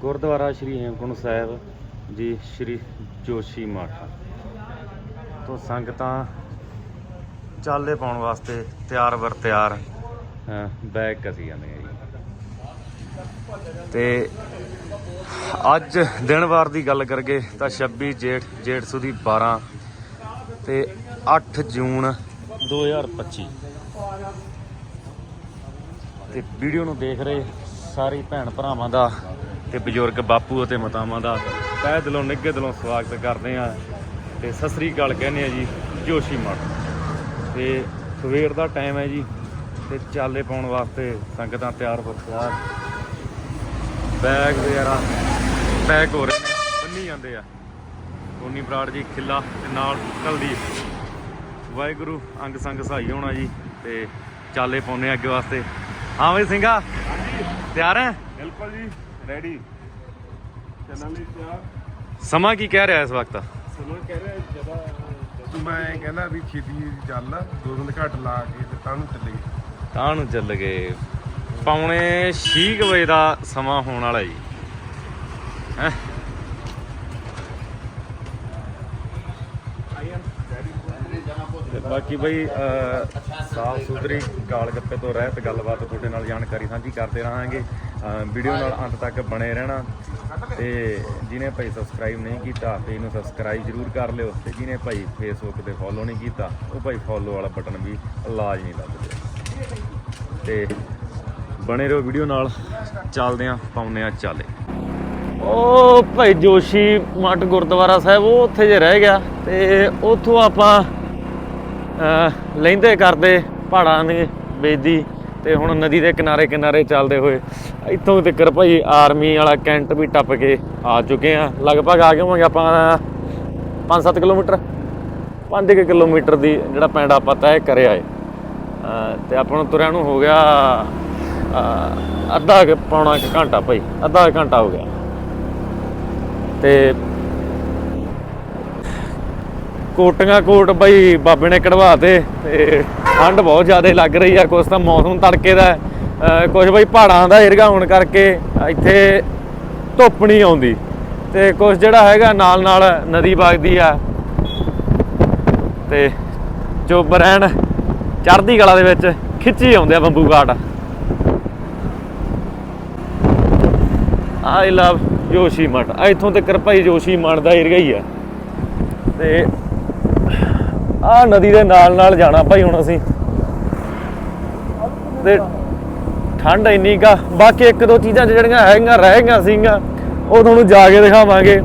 ਗੁਰਦੁਆਰਾ ਸ਼੍ਰੀ ਹੇਮਕੁੰਟ ਸਾਹਿਬ ਜੀ, ਸ਼੍ਰੀ ਜੋਸ਼ੀ ਮਠ। ਤੋਂ ਸੰਗਤਾਂ ਚਾਲੇ ਪਾਉਣ ਵਾਸਤੇ ਤਿਆਰ ਵਰ ਤਿਆਰ ਬੈਗ ਕਸੀ ਜਾਂਦੇ ਆ ਜੀ। ਤੇ ਅੱਜ ਦਿਨ ਵਾਰ ਦੀ ਗੱਲ ਕਰਗੇ ਤਾਂ 26 ਜੇਠ ਜੇਠ ਸੁਦੀ 12 ਤੇ 8 ਜੂਨ 2025 ਤੇ ਵੀਡੀਓ ਨੂੰ ਦੇਖ ਰਹੇ ਸਾਰੇ ਭੈਣ ਭਰਾਵਾਂ ਦਾ ਤੇ ਬਜ਼ੁਰਗ ਬਾਪੂ ਅਤੇ ਮਾਤਾਵਾਂ ਦਾ ਤਹਿ ਦਿਲੋਂ, ਨਿੱਘੇ ਦਿਲੋਂ ਸਵਾਗਤ ਕਰਦੇ ਆ ਤੇ ਸਤਿ ਸ੍ਰੀ ਅਕਾਲ ਕਹਿੰਦੇ ਆ ਜੀ, ਜੋਸ਼ੀ ਮਠ ਤੇ ਸਵੇਰ ਦਾ ਟਾਈਮ ਹੈ ਜੀ, ਤੇ ਚਾਲੇ ਪਾਉਣ ਵਾਸਤੇ ਸੰਗਤਾਂ ਤਿਆਰ ਹੋ ਤਿਆਰ ਬੈਗ ਵਗੈਰਾ ਪੈਕ ਹੋ ਰਹੇ ਨੇ, ਬੰਨੀ ਜਾਂਦੇ ਆ। ਕੋਨੀ ਬਰਾੜ ਜੀ ਖਿੱਲਾ ਤੇ ਨਾਲ ਕੁਲਦੀਪ ਵਾਹਿਗੁਰੂ, ਅੰਗ ਸੰਗ ਸਹਾਈ ਹੋਣਾ ਜੀ, ਤੇ ਚਾਲੇ ਪਾਉਨੇ ਅੱਗੇ ਵਾਸਤੇ। ਹਾਂ ਬਈ ਸਿੰਘਾ, ਤਿਆਰ ਹੈ? ਬਿਲਕੁਲ ਜੀ। ਰੈਡੀ ਚੱਲਣ ਲਈ ਤਿਆਰ ਸਮਾਂ ਕੀ ਕਹਿ ਰਿਹਾ ਇਸ ਵਕਤ? ਸੁਣੋ ਕਹਿ ਰਿਹਾ ਜਦਾ ਮੈਂ ਕਹਿੰਦਾ ਵੀ ਛੇਤੀ ਚੱਲ ਦੋ ਦਿਨ ਘੱਟ ਲਾ ਕੇ ਤੇ ਤਾਂ ਨੂੰ ਚੱਲੇ ਤਾਂ ਨੂੰ ਚੱਲ ਗਏ ਪੌਣੇ 6 ਵਜੇ ਦਾ ਸਮਾਂ ਹੋਣ ਵਾਲਾ ਜੀ। ਹੈਂ ਤੇ ਬਾਕੀ ਬਈ ਸਾਫ਼ ਸੁਥਰੀ ਗਾਲ ਗੱਪੇ ਤੋਂ ਰਹਿਤ ਗੱਲਬਾਤ ਤੁਹਾਡੇ ਨਾਲ ਜਾਣਕਾਰੀ ਸਾਂਝੀ ਕਰਦੇ ਰਹਾਂਗੇ। ਵੀਡੀਓ ਨਾਲ ਅੰਤ ਤੱਕ ਬਣੇ ਰਹਿਣਾ ਤੇ ਜਿਹਨੇ ਭਾਈ ਸਬਸਕ੍ਰਾਈਬ ਨਹੀਂ ਕੀਤਾ ਤੇ ਇਹਨੂੰ ਸਬਸਕ੍ਰਾਈਬ ਜਰੂਰ ਕਰ ਲਿਓ ਤੇ ਜਿਹਨੇ ਭਾਈ ਫੇਸਬੁੱਕ ਤੇ ਫੋਲੋ ਨਹੀਂ ਕੀਤਾ, ਉਹ ਭਾਈ ਫੋਲੋ ਵਾਲਾ ਬਟਨ ਵੀ ਲਾਜ ਨਹੀਂ ਲੱਭਦੇ ਤੇ ਬਣੇ ਰਹੋ ਵੀਡੀਓ ਨਾਲ, ਚੱਲਦੇ ਆਂ ਪਾਉਨੇ ਆ ਚਾਲੇ। ਉਹ ਭਾਈ ਜੋਸ਼ੀ ਮਠ ਗੁਰਦੁਆਰਾ ਸਾਹਿਬ, ਉਹ ਉੱਥੇ ਜੇ ਰਹਿ ਗਿਆ ਤੇ ਉੱਥੋਂ ਆਪਾਂ ਲੈਂਦੇ ਕਰਦੇ ਪਹਾੜਾਂ ਦੀ ਬੇਦੀ ਤੇ ਹੁਣ ਨਦੀ ਦੇ ਕਿਨਾਰੇ ਕਿਨਾਰੇ ਚੱਲਦੇ ਹੋਏ ਇੱਥੋਂ ਤੱਕ ਭਾਈ ਆਰਮੀ ਵਾਲਾ ਕੈਂਟ ਵੀ ਟੱਪ ਕੇ ਆ ਚੁੱਕੇ ਆ। ਲਗਭਗ ਆ ਗਏ ਹੋਵਾਂਗੇ ਆਪਾਂ 5-7 ਕਿਲੋਮੀਟਰ 5 ਕਿਲੋਮੀਟਰ ਦੀ ਜਿਹੜਾ ਪਿੰਡ ਆਪਾਂ ਤੈਅ ਕਰਿਆ ਏ। ਅਹ, ਤੇ ਆਪਾਂ ਨੂੰ ਤੁਰਿਆਂ ਨੂੰ ਹੋ ਗਿਆ ਅੱਧਾ ਕੁ ਪੌਣਾ ਕੁ ਘੰਟਾ ਭਾਈ ਅੱਧਾ ਘੰਟਾ ਹੋ ਗਿਆ। ਤੇ ਕੋਟੀਆਂ ਕੋਟ ਬਈ ਬਾਬੇ ਨੇ ਕਢਵਾਤੇ ਤੇ ਠੰਡ ਬਹੁਤ ਜ਼ਿਆਦਾ ਲੱਗ ਰਹੀ ਆ ਕੁਛ ਤਾਂ ਮੌਸਮ ਤੜਕੇ ਦਾ ਹੈ, ਕੁਛ ਬਈ ਪਹਾੜਾਂ ਦਾ ਏਰੀਆ ਹੋਣ ਕਰਕੇ ਇੱਥੇ ਧੁੱਪ ਨਹੀਂ ਆਉਂਦੀ। ਤੇ ਕੁਛ ਜਿਹੜਾ ਹੈਗਾ ਨਾਲ ਨਾਲ ਨਦੀ ਵਗਦੀ ਆ। ਤੇ ਜੋ ਬਰੈਣ ਚੜ੍ਹਦੀ ਕਲਾ ਦੇ ਵਿੱਚ ਖਿੱਚੀ ਆਉਂਦੇ ਆ ਬੰਬੂ ਘਾਟ। ਆਈ ਲਵ ਜੋਸ਼ੀ ਮਠ ਇੱਥੋਂ ਤੱਕ ਭਾਈ ਜੋਸ਼ੀ ਮਠ ਦਾ ਏਰੀਆ ਹੀ ਆ। ਤੇ ਆ ਨਦੀ ਦੇ ਨਾਲ ਨਾਲ ਜਾਣਾ ਭਾਈ ਹੁਣ ਅਸੀਂ। ਤੇ ਠੰਡ ਇੰਨੀ ਕਾ ਬਾਕੀ ਇੱਕ ਦੋ ਚੀਜ਼ਾਂ ਜਿਹੜੀਆਂ ਹੈਗੀਆਂ, ਰਹਿ ਗਈਆਂ ਸੀਗੀਆਂ, ਉਹ ਤੁਹਾਨੂੰ ਜਾ ਕੇ ਦਿਖਾਵਾਂਗੇ।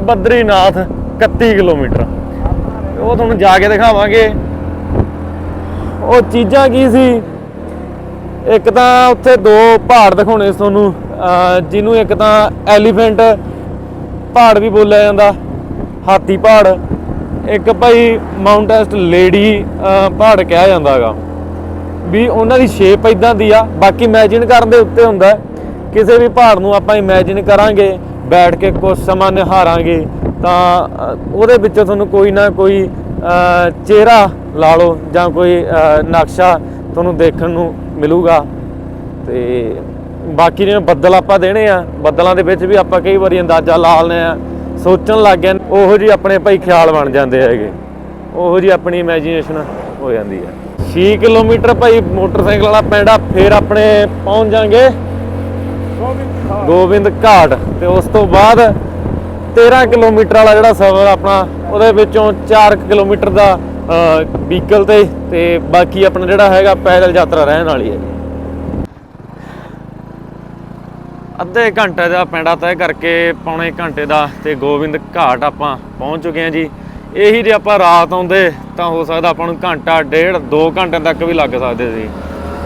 ਬਦਰੀਨਾਥ 31 ਕਿਲੋਮੀਟਰ। ਉਹ ਤੁਹਾਨੂੰ ਜਾ ਕੇ ਦਿਖਾਵਾਂਗੇ। ਉਹ ਚੀਜ਼ਾਂ ਕੀ ਸੀ? ਇੱਕ ਤਾਂ ਉੱਥੇ ਦੋ ਪਹਾੜ ਦਿਖਾਉਣੇ ਤੁਹਾਨੂੰ। ਅਹ ਜਿਹਨੂੰ ਇੱਕ ਤਾਂ ਐਲੀਫੈਂਟ ਪਹਾੜ ਵੀ ਬੋਲਿਆ ਜਾਂਦਾ। ਹਾਥੀ ਪਹਾੜ। ਇੱਕ ਭਾਈ ਮਾਊਂਟ ਐਸਟ ਲੇਡੀ ਪਹਾੜ ਕਿਹਾ ਜਾਂਦਾਗਾ ਵੀ ਉਹਨਾਂ ਦੀ ਸ਼ੇਪ ਇਦਾਂ ਦੀ ਆ, ਬਾਕੀ ਇਮੇਜਿਨ ਕਰਨ ਦੇ ਉੱਤੇ ਹੁੰਦਾ ਕਿਸੇ ਵੀ ਪਹਾੜ ਨੂੰ ਆਪਾਂ ਇਮੇਜਿਨ ਕਰਾਂਗੇ, ਬੈਠ ਕੇ ਕੁਝ ਸਮਾਂ ਨਿਹਾਰਾਂਗੇ, ਤਾਂ ਉਹਦੇ ਵਿੱਚੋਂ ਤੁਹਾਨੂੰ ਕੋਈ ਨਾ ਕੋਈ ਚਿਹਰਾ ਲਾ ਲਓ ਜਾਂ ਕੋਈ ਨਕਸ਼ਾ ਤੁਹਾਨੂੰ ਦੇਖਣ ਨੂੰ ਮਿਲੂਗਾ। ਤੇ ਬਾਕੀ ਜਿਵੇਂ ਬੱਦਲ ਆਪਾਂ ਦੇਣੇ ਆ, ਬੱਦਲਾਂ ਦੇ ਵਿੱਚ ਵੀ ਆਪਾਂ ਕਈ ਵਾਰੀ ਅੰਦਾਜ਼ਾ ਲਾ ਲੈਂਦੇ ਆ ਸੋਚਣ ਲੱਗ ਗਏ ਉਹੋ ਜੀ ਆਪਣੇ ਭਾਈ ਖਿਆਲ ਬਣ ਜਾਂਦੇ ਹੈਗੇ। ਉਹੋ ਜੀ ਆਪਣੀ ਇਮੇਜਿਨੇਸ਼ਨ ਹੋ ਜਾਂਦੀ ਹੈ। 6 ਕਿਲੋਮੀਟਰ ਭਾਈ ਮੋਟਰਸਾਈਕਲ ਵਾਲਾ ਪੈਂਡਾ ਫੇਰ ਆਪਣੇ ਪਹੁੰਚ ਜਾਾਂਗੇ ਗੋਬਿੰਦ ਘਾਟ। ਤੇ ਉਸ ਤੋਂ ਬਾਅਦ 13 ਕਿਲੋਮੀਟਰ ਵਾਲਾ ਜਿਹੜਾ ਸਫ਼ਰ ਆਪਣਾ, ਉਹਦੇ ਵਿੱਚੋਂ 4 ਕਿਲੋਮੀਟਰ ਦਾ ਵਹੀਕਲ ਤੇ ਤੇ ਬਾਕੀ ਆਪਣਾ ਜਿਹੜਾ ਹੈਗਾ ਪੈਦਲ ਯਾਤਰਾ ਰਹਿਣ ਵਾਲੀ ਹੈ ਜੀ ਅੱਧੇ ਘੰਟੇ ਦਾ ਪੈਂਡਾ ਤੈਅ ਕਰਕੇ ਪੌਣੇ ਘੰਟੇ ਦਾ ਤੇ ਗੋਬਿੰਦ ਘਾਟ ਆਪਾਂ ਪਹੁੰਚ ਚੁੱਕੇ ਹਾਂ ਜੀ। ਇਹੀ ਜੇ ਆਪਾਂ ਰਾਤ ਆਉਂਦੇ ਤਾਂ ਹੋ ਸਕਦਾ ਆਪਾਂ ਨੂੰ ਘੰਟਾ ਡੇਢ 2 ਘੰਟਿਆਂ ਤੱਕ ਵੀ ਲੱਗ ਸਕਦੇ ਸੀ।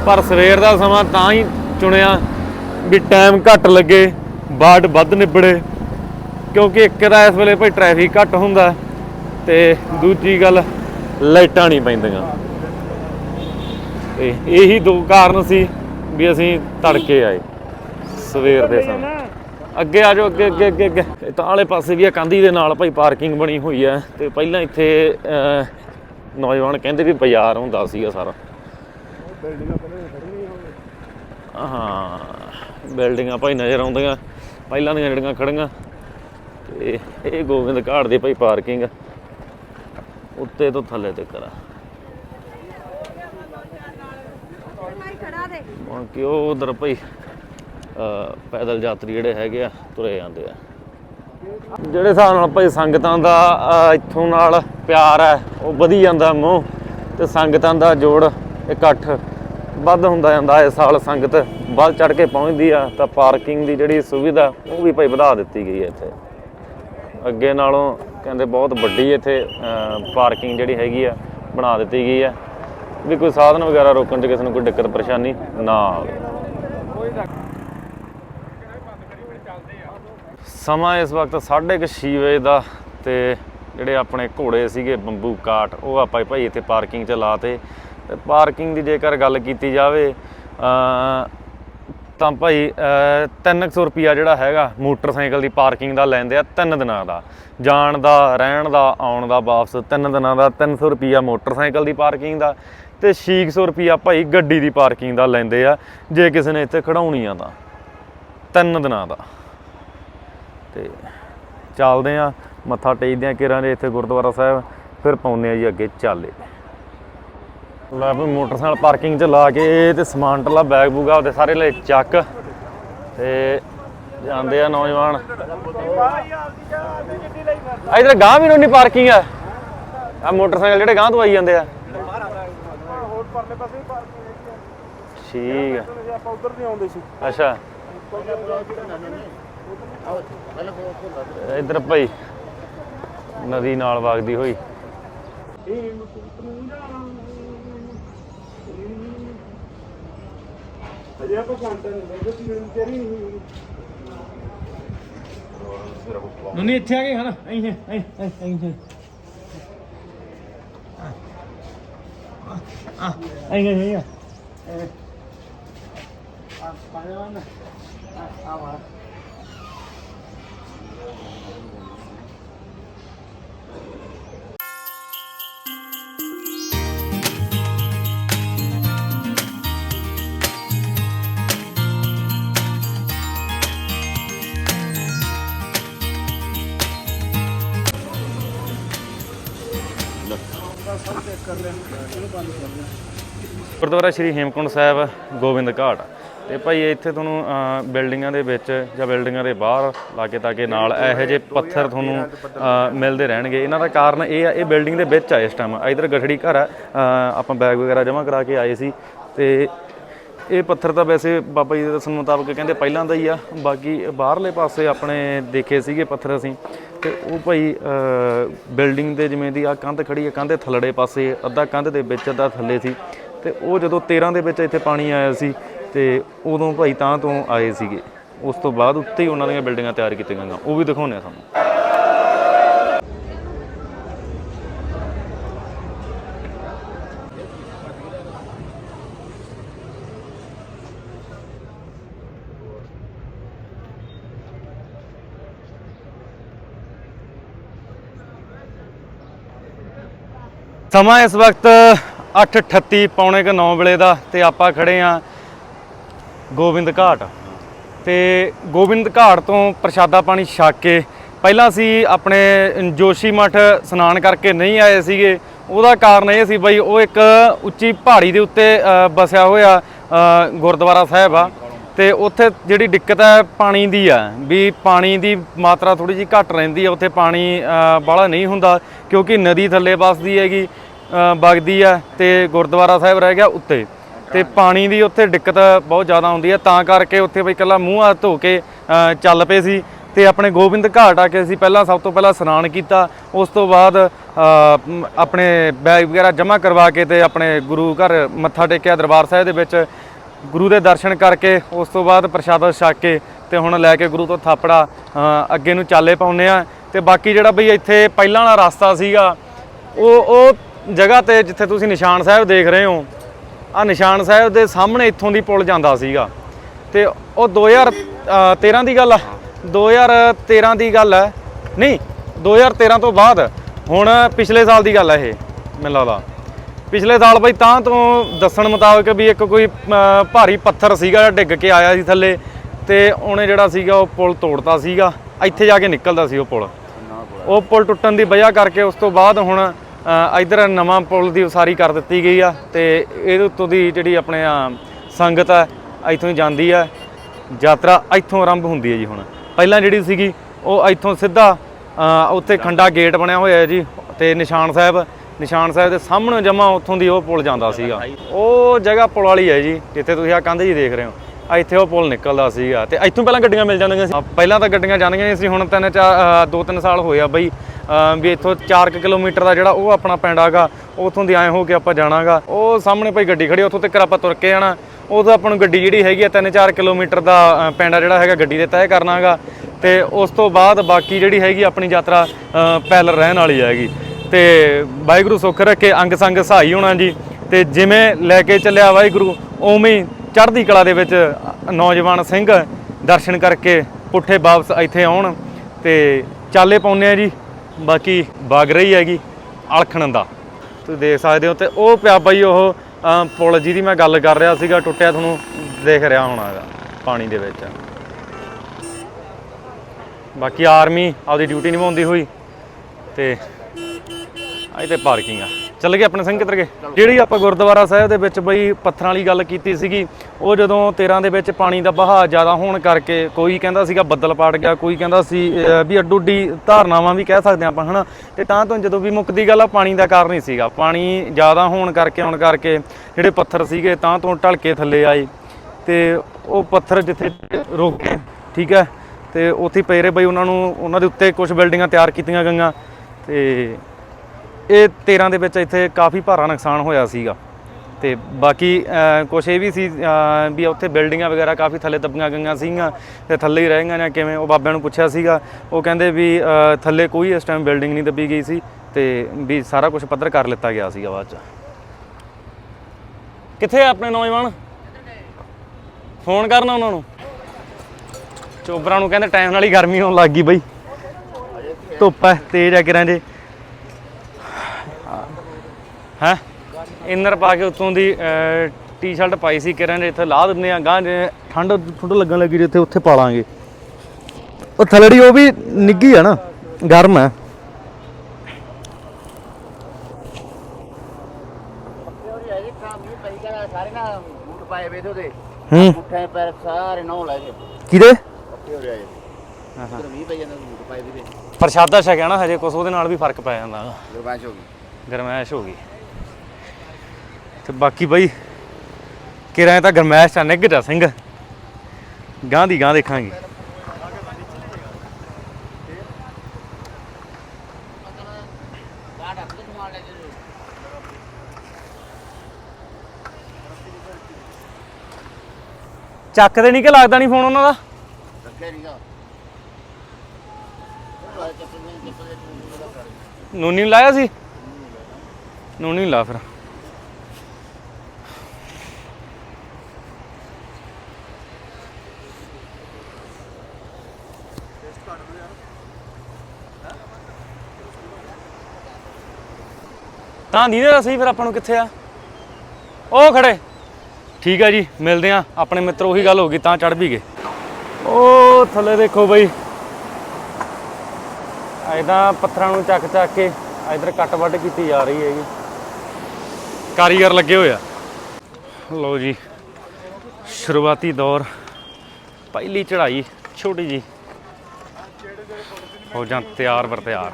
ਪਰ ਸਵੇਰ ਦਾ ਸਮਾਂ ਤਾਂ ਹੀ ਚੁਣਿਆ ਵੀ ਟਾਈਮ ਘੱਟ ਲੱਗੇ ਬਾੜ ਵੱਧ ਨਿਬੜੇ, ਕਿਉਂਕਿ ਇੱਕ ਤਾਂ ਇਸ ਵੇਲੇ ਭਾਈ ਟ੍ਰੈਫਿਕ ਘੱਟ ਹੁੰਦਾ ਤੇ ਦੂਜੀ ਗੱਲ ਲਾਈਟਾਂ ਨਹੀਂ ਪੈਂਦੀਆਂ। ਤੇ ਇਹੀ ਦੋ ਕਾਰਨ ਸੀ ਵੀ ਅਸੀਂ ਤੜਕੇ ਆਏ। ਸਵੇਰ ਦੇ ਸਮੇਂ। ਅੱਗੇ ਆ ਜਾਓ ਅੱਗੇ ਅੱਗੇ ਅੱਗੇ ਅੱਗੇ। ਤਾਂ ਆਲੇ ਪਾਸੇ ਵੀ ਆ ਕੰਧੀ ਦੇ ਨਾਲ ਭਾਈ ਪਾਰਕਿੰਗ ਬਣੀ ਹੋਈ ਹੈ ਤੇ ਪਹਿਲਾਂ ਇੱਥੇ ਨੌਜਵਾਨ ਕਹਿੰਦੇ ਵੀ ਬਾਜ਼ਾਰ ਹੁੰਦਾ ਸੀਗਾ ਸਾਰਾ। ਬਿਲਡਿੰਗਾਂ ਹਾਂ ਭਾਈ ਨਜ਼ਰ ਆਉਂਦੀਆਂ ਪਹਿਲਾਂ ਦੀਆਂ ਜਿਹੜੀਆਂ ਖੜੀਆਂ। ਤੇ ਇਹ ਗੋਬਿੰਦ ਘਾਟ ਦੀ ਭਾਈ ਪਾਰਕਿੰਗ ਉੱਤੇ ਤੋਂ ਥੱਲੇ ਤੇ ਕਰਾ ਖੜਾ ਦੇ। ਹੁਣ ਕਿ ਉਹ ਉਧਰ ਭਾਈ? ਪੈਦਲ ਯਾਤਰੀ ਜਿਹੜੇ ਹੈਗੇ ਆ, ਤੁਰੇ ਜਾਂਦੇ ਆ। ਜਿਹੜੇ ਹਿਸਾਬ ਨਾਲ ਭਾਈ ਸੰਗਤਾਂ ਦਾ ਇੱਥੋਂ ਨਾਲ ਪਿਆਰ ਹੈ, ਉਹ ਵਧੀ ਜਾਂਦਾ ਮੋਹ, ਤੇ ਸੰਗਤਾਂ ਦਾ ਜੋੜ ਇਕੱਠ ਵੱਧ ਹੁੰਦਾ ਜਾਂਦਾ ਇਸ ਸਾਲ ਸੰਗਤ ਵੱਧ ਚੜ ਕੇ ਪਹੁੰਚਦੀ ਆ, ਤਾਂ ਪਾਰਕਿੰਗ ਦੀ ਜਿਹੜੀ ਸੁਵਿਧਾ, ਉਹ ਵੀ ਭਾਈ ਵਧਾ ਦਿੱਤੀ ਗਈ ਹੈ ਇੱਥੇ। ਅੱਗੇ ਨਾਲੋਂ ਕਹਿੰਦੇ ਬਹੁਤ ਵੱਡੀ ਇੱਥੇ ਪਾਰਕਿੰਗ ਜਿਹੜੀ ਹੈਗੀ ਆ, ਬਣਾ ਦਿੱਤੀ ਗਈ ਹੈ। ਵੀ ਕੋਈ ਸਾਧਨ ਵਗੈਰਾ ਰੋਕਣ 'ਚ ਕਿਸੇ ਨੂੰ ਕੋਈ ਦਿੱਕਤ, ਪਰੇਸ਼ਾਨੀ ਨਾ ਆਵੇ। ਸਮਾਂ ਇਸ ਵਕਤ 6:30 ਵਜੇ ਦਾ ਤੇ ਜਿਹੜੇ ਆਪਣੇ ਘੋੜੇ ਸੀਗੇ ਬੰਬੂ ਕਾਟ, ਉਹ ਆਪਾਂ ਭਾਈ ਇੱਥੇ ਪਾਰਕਿੰਗ 'ਚ ਲਾਤੇ ਤੇ। ਪਾਰਕਿੰਗ ਦੀ ਜੇਕਰ ਗੱਲ ਕੀਤੀ ਜਾਵੇ ਤਾਂ ਭਾਈ 300 ਰੁਪਿਆ ਜਿਹੜਾ ਹੈਗਾ ਮੋਟਰਸਾਈਕਲ ਦੀ ਪਾਰਕਿੰਗ ਦਾ ਲੈਂਦੇ ਆ ਤਿੰਨ ਦਿਨਾਂ ਦਾ। ਜਾਣ ਦਾ, ਰਹਿਣ ਦਾ, ਆਉਣ ਦਾ ਵਾਪਸ ਤਿੰਨ ਦਿਨਾਂ ਦਾ 300 ਰੁਪਿਆ ਮੋਟਰਸਾਈਕਲ ਦੀ ਪਾਰਕਿੰਗ ਦਾ ਤੇ 600 ਰੁਪਿਆ ਭਾਈ ਗੱਡੀ ਦੀ ਪਾਰਕਿੰਗ ਦਾ ਲੈਂਦੇ ਆ, ਜੇ ਕਿਸੇ ਨੇ ਇੱਥੇ ਖੜਾਉਣੀ ਆ ਤਾਂ। ਤਿੰਨ ਦਿਨਾਂ ਦਾ। ਤੇ ਚੱਲਦੇ ਆ ਮੱਥਾ ਟੇਕਦੇ ਆ ਕਿਰਾਂ ਦੇ ਇੱਥੇ ਗੁਰਦੁਆਰਾ ਸਾਹਿਬ ਫਿਰ ਪਾਉਂਦੇ ਆ ਜੀ ਅੱਗੇ ਚਾਲੇ। ਲੈ ਵੀ ਮੋਟਰਸਾਈਕਲ ਪਾਰਕਿੰਗ 'ਚ ਲਾ ਕੇ ਤੇ ਸਮਾਨ ਟੱਲਾ ਬੈਗ ਬੂਗ ਆਪਦੇ ਸਾਰੇ ਲੈ ਚੱਕ ਤੇ ਜਾਂਦੇ ਆ ਨੌਜਵਾਨ। ਇਧਰ ਗਾਂ ਵੀ ਨੋਨੀ ਪਾਰਕਿੰਗ ਆ। ਆ ਮੋਟਰਸਾਈਕਲ ਜਿਹੜੇ ਗਾਂ ਤੋਂ ਆਈ ਜਾਂਦੇ ਆ। ਠੀਕ ਆ। ਆਪਾਂ ਉਧਰ ਨਹੀਂ ਆਉਂਦੇ ਸੀ। ਅੱਛਾ। ਇਧਰ ਭਾਈ ਨਦੀ ਨਾਲ ਵਗਦੀ ਹੋਈ ਅਜੇ ਆਪਾਂ ਨਹੀਂ ਇੱਥੇ ਆ ਗਏ ਹਨਾ ਐਂ ਹੈ ਐਂ ਐਂ ਐਂ ਹੈ ਆ ਐਂ ਹੈ ਐਂ ਗੁਰਦੁਆਰਾ ਸ਼੍ਰੀ ਹੇਮਕੁੰਟ ਸਾਹਿਬ ਗੋਬਿੰਦ ਘਾਟ। ਤੇ ਭਾਈ ਇੱਥੇ ਤੁਹਾਨੂੰ ਬਿਲਡਿੰਗਾਂ ਦੇ ਵਿੱਚ ਜਾਂ ਬਿਲਡਿੰਗਾਂ ਦੇ ਬਾਹਰ ਲਾਗੇ ਤਾਗੇ ਨਾਲ ਇਹੋ ਜਿਹੇ ਪੱਥਰ ਤੁਹਾਨੂੰ ਮਿਲਦੇ ਰਹਿਣਗੇ। ਇਹਨਾਂ ਦਾ ਕਾਰਨ ਇਹ ਆ, ਇਹ ਬਿਲਡਿੰਗ ਦੇ ਵਿੱਚ ਆ ਇਸ ਟਾਈਮ ਇਧਰ ਗਠੜੀ ਘਰ ਆ ਆਪਾਂ ਬੈਗ ਵਗੈਰਾ ਜਮ੍ਹਾਂ ਕਰਾ ਕੇ ਆਏ ਸੀ। ਤੇ ਇਹ ਪੱਥਰ ਤਾਂ ਵੈਸੇ ਬਾਬਾ ਜੀ ਦੇ ਦੱਸਣ ਮੁਤਾਬਕ ਕਹਿੰਦੇ ਪਹਿਲਾਂ ਦਾ ਹੀ ਆ। ਬਾਕੀ ਬਾਹਰਲੇ ਪਾਸੇ ਆਪਣੇ ਦੇਖੇ ਸੀਗੇ ਪੱਥਰ ਅਸੀਂ। ਤੇ ਉਹ ਭਾਈ ਬਿਲਡਿੰਗ ਦੇ ਜਿਵੇਂ ਦੀ ਆ, ਕੰਧ ਖੜੀ ਆ, ਕੰਧ ਦੇ ਥੱਲੜੇ ਪਾਸੇ, ਅੱਧਾ ਕੰਧ ਦੇ ਵਿੱਚ, ਅੱਧਾ ਥੱਲੇ ਸੀ। ਤੇ ਉਹ ਜਦੋਂ 13 ਦੇ ਵਿੱਚ ਇੱਥੇ ਪਾਣੀ ਆਇਆ ਸੀ ਤੇ ਉਦੋਂ ਭਾਈ ਤਾਂ ਤੋਂ ਆਏ ਸੀਗੇ। ਉਸ ਤੋਂ ਬਾਅਦ ਉੱਤੇ ਹੀ ਉਹਨਾਂ ਦੀਆਂ ਬਿਲਡਿੰਗਾਂ ਤਿਆਰ ਕੀਤੀਆਂ ਗਈਆਂ। ਉਹ ਵੀ ਦਿਖਾਉਂਦੇ ਆ ਤੁਹਾਨੂੰ। ਸਮਾਂ ਇਸ ਵਕਤ 8:38 ਪੌਣੇ ਕ 9 ਵੇਲੇ ਦਾ ਤੇ ਆਪਾਂ ਖੜੇ ਆ ਗੋਬਿੰਦ ਘਾਟ। ਤੇ ਗੋਬਿੰਦ ਘਾਟ ਤੋਂ ਪ੍ਰਸ਼ਾਦਾ ਪਾਣੀ ਛਕ ਕੇ ਪਹਿਲਾਂ ਅਸੀਂ ਆਪਣੇ ਜੋਸ਼ੀ ਮਠ ਸਨਾਨ ਕਰਕੇ ਨਹੀਂ ਆਏ ਸੀਗੇ। ਉਹਦਾ ਕਾਰਨ ਇਹ ਸੀ ਬਈ ਉਹ ਇੱਕ ਉੱਚੀ ਪਹਾੜੀ ਦੇ ਉੱਤੇ ਅ, ਬਸਿਆ ਹੋਇਆ ਗੁਰਦੁਆਰਾ ਸਾਹਿਬ ਆ। ਤੇ ਉੱਥੇ ਜਿਹੜੀ ਦਿੱਕਤ ਹੈ ਪਾਣੀ ਦੀ ਆ ਵੀ ਪਾਣੀ ਦੀ ਮਾਤਰਾ ਥੋੜੀ ਜਿਹੀ ਘੱਟ ਰਹਿੰਦੀ ਆ ਉੱਥੇ ਪਾਣੀ ਬਾਹਲਾ ਨਹੀਂ ਹੁੰਦਾ ਕਿਉਂਕਿ ਨਦੀ ਥੱਲੇ ਵਸਦੀ ਹੈਗੀ ਅ, ਵਗਦੀ ਆ ਤੇ ਗੁਰਦੁਆਰਾ ਸਾਹਿਬ ਰਹਿ ਗਿਆ ਉੱਤੇ। ਤੇ ਪਾਣੀ ਦੀ ਉੱਥੇ ਦਿੱਕਤ ਬਹੁਤ ਜ਼ਿਆਦਾ ਆਉਂਦੀ ਹੈ। ਤਾਂ ਕਰਕੇ ਉੱਥੇ ਬਈ ਇਕੱਲਾ ਮੂੰਹ ਹੱਥ ਧੋ ਕੇ ਚੱਲ ਪਏ ਸੀ ਤੇ ਆਪਣੇ ਗੋਬਿੰਦ ਘਾਟ ਆ ਕੇ ਅਸੀਂ ਪਹਿਲਾਂ ਸਭ ਤੋਂ ਪਹਿਲਾਂ ਇਸ਼ਨਾਨ ਕੀਤਾ। ਉਸ ਤੋਂ ਬਾਅਦ ਆਪਣੇ ਬੈਗ ਵਗੈਰਾ ਜਮ੍ਹਾਂ ਕਰਵਾ ਕੇ ਤੇ ਆਪਣੇ ਗੁਰੂ ਘਰ ਮੱਥਾ ਟੇਕਿਆ ਦਰਬਾਰ ਸਾਹਿਬ ਦੇ ਵਿੱਚ। ਗੁਰੂ ਦੇ ਦਰਸ਼ਨ ਕਰਕੇ ਉਸ ਤੋਂ ਬਾਅਦ ਪ੍ਰਸ਼ਾਦਾ ਛਕ ਕੇ ਤੇ ਹੁਣ ਲੈ ਕੇ ਗੁਰੂ ਤੋਂ ਥਾਪੜਾ ਅੱਗੇ ਨੂੰ ਚਾਲੇ ਪਾਉਨੇ ਆ ਤੇ ਬਾਕੀ ਜਿਹੜਾ ਬਈ ਇੱਥੇ ਪਹਿਲਾਂ ਵਾਲਾ ਰਸਤਾ ਸੀਗਾ, ਉਹ ਉਹ ਜਗ੍ਹਾ ਤੇ ਜਿੱਥੇ ਤੁਸੀਂ ਨਿਸ਼ਾਨ ਸਾਹਿਬ ਦੇਖ ਰਹੇ ਹੋ ਆ ਨਿਸ਼ਾਨ ਸਾਹਿਬ ਦੇ ਸਾਹਮਣੇ ਇੱਥੋਂ ਦੀ ਪੁਲ ਜਾਂਦਾ ਸੀਗਾ। ਤੇ ਉਹ 2013 ਦੀ ਗੱਲ ਆ। 2013 ਦੀ ਗੱਲ ਹੈ ਨਹੀਂ 2013 ਤੋਂ ਬਾਅਦ ਹੁਣ ਪਿਛਲੇ ਸਾਲ ਦੀ ਗੱਲ ਹੈ ਇਹ ਮੈਨੂੰ ਲੱਗਦਾ। ਪਿਛਲੇ ਸਾਲ ਬਈ ਤਾਂ ਤੋਂ ਦੱਸਣ ਮੁਤਾਬਕ ਵੀ ਇੱਕ ਕੋਈ ਭਾਰੀ ਪੱਥਰ ਸੀਗਾ ਡਿੱਗ ਕੇ ਆਇਆ ਸੀ ਥੱਲੇ। ਤੇ ਉਹਨੇ ਜਿਹੜਾ ਸੀਗਾ ਉਹ ਪੁਲ ਤੋੜਤਾ ਸੀਗਾ। ਇੱਥੇ ਜਾ ਕੇ ਨਿਕਲਦਾ ਸੀ ਉਹ ਪੁਲ। ਉਹ ਪੁਲ ਟੁੱਟਣ ਦੀ ਵਜ੍ਹਾ ਕਰਕੇ ਉਸ ਤੋਂ ਬਾਅਦ ਹੁਣ ਇੱਧਰ ਨਵਾਂ ਪੁਲ ਦੀ ਉਸਾਰੀ ਕਰ ਦਿੱਤੀ ਗਈ ਆ ਤੇ ਇਹਦੇ ਉੱਤੋਂ ਦੀ ਜਿਹੜੀ ਆਪਣੇ ਸੰਗਤ ਆ, ਇੱਥੋਂ ਹੀ ਜਾਂਦੀ ਆ। ਯਾਤਰਾ ਇੱਥੋਂ ਆਰੰਭ ਹੁੰਦੀ ਹੈ ਜੀ ਹੁਣ। ਪਹਿਲਾਂ ਜਿਹੜੀ ਸੀਗੀ, ਉਹ ਇੱਥੋਂ ਸਿੱਧਾ ਉੱਥੇ ਖੰਡਾ ਗੇਟ ਬਣਿਆ ਹੋਇਆ ਹੈ ਜੀ, ਤੇ ਨਿਸ਼ਾਨ ਸਾਹਿਬ ਨਿਸ਼ਾਨ ਸਾਹਿਬ ਦੇ ਸਾਹਮਣੇ ਜਮਾ ਉੱਥੋਂ ਦੀ ਉਹ ਪੁਲ ਜਾਂਦਾ ਸੀਗਾ। ਉਹ ਜਗ੍ਹਾ ਪੁਲ ਵਾਲੀ ਹੈ ਜੀ, ਜਿੱਥੇ ਤੁਸੀਂ ਆ ਕੰਧ ਜੀ ਦੇਖ ਰਹੇ ਹੋ। ਇੱਥੇ ਉਹ ਪੁਲ ਨਿਕਲਦਾ ਸੀਗਾ ਤੇ ਇੱਥੋਂ ਪਹਿਲਾਂ ਗੱਡੀਆਂ ਮਿਲ ਜਾਂਦੀਆਂ ਸੀ। ਪਹਿਲਾਂ ਤਾਂ ਗੱਡੀਆਂ ਜਾਂਦੀਆਂ ਨਹੀਂ ਸੀ, ਹੁਣ ਤਿੰਨ ਚਾਰ 2-3 ਸਾਲ ਹੋਇਆ ਬਈ। ਵੀ ਇੱਥੋਂ 4 ਕਿਲੋਮੀਟਰ ਦਾ ਜਿਹੜਾ ਉਹ ਆਪਣਾ ਪਿੰਡ ਆਗਾ ਉਥੋਂ ਦੀ ਐਂ ਹੋ ਕੇ ਆਪਾਂ ਜਾਣਾਗਾ। ਉਹ ਸਾਹਮਣੇ ਭਾਈ ਗੱਡੀ ਖੜੀ ਉੱਥੋਂ ਤੱਕ ਆਪਾਂ ਤੁਰ ਕੇ ਜਾਣਾ ਉਦੋਂ ਆਪਾਂ ਨੂੰ ਗੱਡੀ ਜਿਹੜੀ ਹੈਗੀ ਆ 3-4 ਕਿਲੋਮੀਟਰ ਦਾ ਅ, ਪਿੰਡ ਜਿਹੜਾ ਹੈਗਾ ਗੱਡੀ ਦੇ ਤੈਅ ਕਰਨਾਗਾ। ਤੇ ਉਸ ਤੋਂ ਬਾਅਦ ਬਾਕੀ ਜਿਹੜੀ ਹੈਗੀ ਆਪਣੀ ਯਾਤਰਾ ਅ, ਪੈਦਲ ਰਹਿਣ ਵਾਲੀ ਹੈਗੀ। ਤੇ ਵਾਹਿਗੁਰੂ ਸੁੱਖ ਰੱਖੇ ਅੰਗ ਸੰਗ ਸਹਾਈ ਹੋਣਾ ਜੀ। ਤੇ ਜਿਵੇਂ ਲੈ ਕੇ ਚੱਲਿਆ ਵਾਹਿਗੁਰੂ ਉਵੇਂ ਹੀ ਚੜ੍ਹਦੀ ਕਲਾ ਦੇ ਵਿੱਚ ਨੌਜਵਾਨ ਸਿੰਘ ਦਰਸ਼ਨ ਕਰਕੇ ਪੁੱਠੇ ਵਾਪਸ ਇੱਥੇ ਆਉਣ। ਤੇ ਚਾਲੇ ਪਾਉਂਦੇ ਆ ਜੀ। ਬਾਕੀ ਵਗ ਰਹੀ ਹੈਗੀ ਅਲਖਣ ਦਾ। ਤੁਸੀਂ ਦੇਖ ਸਕਦੇ ਹੋ ਤੇ ਉਹ ਪਿਆ ਬਾਈ ਉਹ ਪੁਲ ਜਿਹਦੀ ਮੈਂ ਗੱਲ ਕਰ ਰਿਹਾ ਸੀਗਾ, ਟੁੱਟਿਆ ਤੁਹਾਨੂੰ ਦੇਖ ਰਿਹਾ ਹੋਣਾ ਹੈਗਾ, ਪਾਣੀ ਦੇ ਵਿੱਚ। ਬਾਕੀ ਆਰਮੀ ਆਪਦੀ ਡਿਊਟੀ ਨਿਭਾਉਂਦੀ ਹੋਈ ਤੇ ਇਹ ਤੇ ਪਾਰਕਿੰਗ ਆ। ਚੱਲ ਗਏ ਆਪਣੇ ਸਿੰਘ ਕਿੱਧਰ ਗਏ? ਜਿਹੜੀ ਆਪਾਂ ਗੁਰਦੁਆਰਾ ਸਾਹਿਬ ਦੇ ਵਿੱਚ ਬਈ ਪੱਥਰਾਂ ਵਾਲੀ ਗੱਲ ਕੀਤੀ ਸੀਗੀ ਉਹ ਜਦੋਂ 13 ਦੇ ਵਿੱਚ ਪਾਣੀ ਦਾ ਬਹਾਅ ਜ਼ਿਆਦਾ ਹੋਣ ਕਰਕੇ ਕੋਈ ਕਹਿੰਦਾ ਸੀਗਾ ਬੱਦਲ ਪਾੜ ਗਿਆ ਕੋਈ ਕਹਿੰਦਾ ਸੀ ਅਹ, ਵੀ ਅੱਡੂਡੀ ਧਾਰਨਾਵਾਂ ਵੀ ਕਹਿ ਸਕਦੇ ਆਪਾਂ ਹਨਾ? ਤੇ ਤਾਂ ਤੋਂ ਜਦੋਂ ਵੀ ਮੁੱਕਦੀ ਗੱਲ ਆ ਪਾਣੀ ਦਾ ਕਾਰਨ ਹੀ ਸੀਗਾ। ਪਾਣੀ ਜ਼ਿਆਦਾ ਹੋਣ ਕਰਕੇ ਆਉਣ ਕਰਕੇ ਜਿਹੜੇ ਪੱਥਰ ਸੀਗੇ ਤਾਂ ਤੋਂ ਢਲਕੇ ਥੱਲੇ ਆਏ। ਤੇ ਉਹ ਪੱਥਰ ਜਿੱਥੇ ਰੋਕੇ ਠੀਕ ਹੈ? ਤੇ ਉੱਥੇ ਪਏ ਰਹੇ ਬਈ ਉਹਨਾਂ ਨੂੰ ਉਹਨਾਂ ਦੇ ਉੱਤੇ ਕੁਝ ਬਿਲਡਿੰਗਾਂ ਤਿਆਰ ਕੀਤੀਆਂ ਗਈਆਂ। ਤੇ ਇਹ 13 ਦੇ ਵਿੱਚ ਇੱਥੇ ਕਾਫੀ ਭਾਰਾ ਨੁਕਸਾਨ ਹੋਇਆ ਸੀਗਾ। ਤੇ ਬਾਕੀ ਕੁਝ ਇਹ ਵੀ ਸੀ ਵੀ ਉੱਥੇ ਬਿਲਡਿੰਗਾਂ ਵਗੈਰਾ ਕਾਫੀ ਥੱਲੇ ਦੱਬੀਆਂ ਗਈਆਂ ਸੀਗੀਆਂ ਤੇ ਥੱਲੇ ਹੀ ਰਹਿ ਗਈਆਂ ਜਾਂ ਕਿਵੇਂ, ਉਹ ਬਾਬਿਆਂ ਨੂੰ ਪੁੱਛਿਆ ਸੀਗਾ। ਉਹ ਕਹਿੰਦੇ ਵੀ ਥੱਲੇ ਕੋਈ ਇਸ ਟਾਈਮ ਬਿਲਡਿੰਗ ਨਹੀਂ ਦੱਬੀ ਗਈ ਸੀ ਤੇ ਵੀ ਸਾਰਾ ਕੁਝ ਪੱਧਰ ਕਰ ਲਿੱਤਾ ਗਿਆ ਸੀਗਾ ਬਾਅਦ ਚ। ਕਿੱਥੇ ਆ ਆਪਣੇ ਨੌਜਵਾਨ? ਫੋਨ ਕਰਨਾ ਉਹਨਾਂ ਨੂੰ। ਚੋਬਰਾਂ ਨੂੰ ਕਹਿੰਦੇ, ਟਾਈਮ ਨਾਲ ਹੀ ਗਰਮੀ ਹੋਣ ਲੱਗ ਗਈ ਬਈ। ਧੁੱਪ ਹੈ, ਤੇਜ਼ ਆ ਕਿਰਾਂ ਜੇ। ਹੈ। ਇਨਰ ਪਾ ਕੇ ਉਤੋਂ ਦੀ ਟੀ-ਸ਼ਰਟ ਪਾਈ ਸੀ ਕਿਰਾਂ ਦੇ ਇੱਥੇ ਲਾ ਦਿੰਦੇ ਆ ਗਾਂ ਠੰਡ ਠੁੰਡ ਲੱਗਣ ਲੱਗੀ ਜਿੱਥੇ ਉੱਥੇ ਪਾ ਲਾਂਗੇ। ਉਹ ਥਲੜੀ ਉਹ ਵੀ ਨਿੱਗੀ ਆ ਨਾ ਗਰਮ ਹੈ। ਸਾਰੇ ਨਾ ਬੂਟ ਪਾਏ ਵੇ ਤੇ ਉਹਦੇ ਹੂੰ। ਪੁੱਠੇ ਪੈਰ ਸਾਰੇ ਨੌ ਲੈ ਗਏ ਕਿਹਦੇ? ਪੱਕੇ ਹੋ ਰਿਹਾ ਜੀ ਉਧਰ ਮੀਂਹ ਪਈ ਜਾਂਦਾ ਬੂਟ ਪਾਏ ਵੀ ਪ੍ਰਸ਼ਾਦਾ ਛਕਿਆ ਨਾ ਹਜੇ ਕੁਛ ਉਹਦੇ ਨਾਲ ਵੀ ਫ਼ਰਕ ਪੈ ਜਾਂਦਾ। ਗਾ। ਗੁਰਬਾਸ਼ ਹੋ ਗਈ। ਗਰਮੈਸ਼ ਹੋ ਗਈ। ਤੇ ਬਾਕੀ ਬਈ ਕਿਰਾਂ ਤਾਂ ਗਰਮੈਸ਼ ਆ ਜਾ ਸਿੰਘ। ਗਾਂ ਦੀ ਗਾਂ ਦੇਖਾਂਗੇ। ਚੱਕਦੇ ਨਹੀਂ ਕਿ ਲੱਗਦਾ ਨਹੀਂ ਫੋਨ ਉਹਨਾਂ ਦਾ? ਨੂਨੀ ਨੂੰ ਲਾਇਆ ਸੀ? ਨੂਨੀ ਲਾ ਫਿਰ। ਤਾਂ ਦੀਦੇ ਦਾ ਸਹੀ ਫਿਰ ਆਪਾਂ ਨੂੰ ਕਿੱਥੇ ਆ? ਉਹ ਖੜੇ। ਠੀਕ ਆ ਜੀ, ਮਿਲਦੇ ਆ। ਆਪਣੇ ਮਿੱਤਰ ਉਹੀ ਗੱਲ ਹੋ ਗਈ, ਤਾਂ ਚੜ ਵੀ ਗਏ। ਉਹ ਥੱਲੇ ਦੇਖੋ ਬਈ। ਐਦਾਂ ਪੱਥਰਾਂ ਨੂੰ ਚੱਕ ਚੱਕ ਕੇ ਇਧਰ ਕੱਟ ਵੱਢ ਕੀਤੀ ਜਾ ਰਹੀ ਹੈਗੀ। ਕਾਰੀਗਰ ਲੱਗੇ ਹੋਏ ਆ। ਲਓ ਜੀ, ਸ਼ੁਰੂਆਤੀ ਦੌਰ। ਪਹਿਲੀ ਚੜ੍ਹਾਈ, ਛੋਟੀ ਜੀ। ਹੋ ਜਾਂ ਤਿਆਰ ਬਰ ਤਿਆਰ।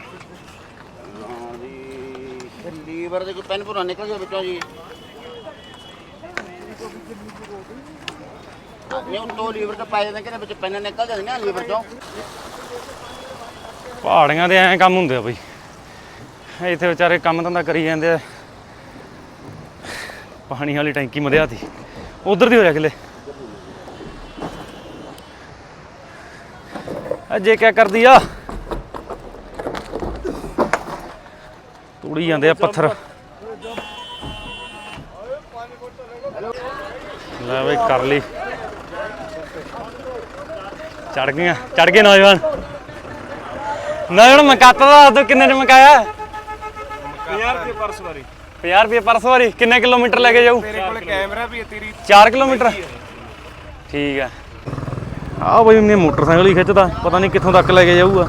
ਲੀਵਰ ਦੇ ਕੋਈ ਪੈਨ ਪੁਰਾ ਨਿਕਲ ਗਿਆ ਵਿੱਚੋਂ ਜੀ। ਨੇ ਉਹ ਤੋਂ ਲੀਵਰ ਤਾਂ ਪਾਏ ਜਾਂਦੇ ਕਿ ਵਿੱਚ ਪੈਨ ਨਿਕਲ ਜਾਂਦੇ ਨੇ ਲੀਵਰ ਚੋਂ? ਪਹਾੜੀਆਂ ਦੇ ਐਂ ਕੰਮ ਹੁੰਦੇ ਆ ਬਈ। ਇੱਥੇ ਵਿਚਾਰੇ ਕੰਮ ਧੰਦਾ ਕਰੀ ਜਾਂਦੇ ਆ। ਪਾਣੀ ਵਾਲੀ ਟੈਂਕੀ ਮਧਿਆਤੀ। ਉਧਰ ਦੀ ਹੋ ਜਾ ਕਿਲੇ। ਅਜੇ ਕਿਆ ਕਰਦੀ ਆ? ਤੂੜੀ ਜਾਂਦੇ ਆ ਪੱਥਰ। ਲੈ ਬਈ ਕਰ ਲਈ। ਚੜ ਗਈਆਂ ਚੜ ਗਏ ਨੌਜਵਾਨ। ਨਾ ਜਿਹੜਾ ਮਕਾਤਾ ਦਾ ਦਿਓ ਕਿੰਨੇ ਚ ਮਕਾਇਆ? 50 ਰੁਪਏ ਪਰ ਸਵਾਰੀ 50 ਰੁਪਏ ਪਰ ਸਵਾਰੀ ਕਿੰਨੇ ਕਿਲੋਮੀਟਰ ਲੈ ਕੇ ਜਾਊ? ਤੇਰੇ ਕੋਲ ਕੈਮਰਾ ਵੀ ਹੈ ਤੇਰੀ। 4 ਕਿਲੋਮੀਟਰ? ਠੀਕ ਹੈ। ਆਹ ਬਈ ਇਹਨੇ ਮੋਟਰਸਾਈਕਲ ਹੀ ਖਿੱਚਦਾ ਪਤਾ ਨਹੀਂ ਕਿੱਥੋਂ ਤੱਕ ਲੈ ਕੇ ਜਾਊਗਾ।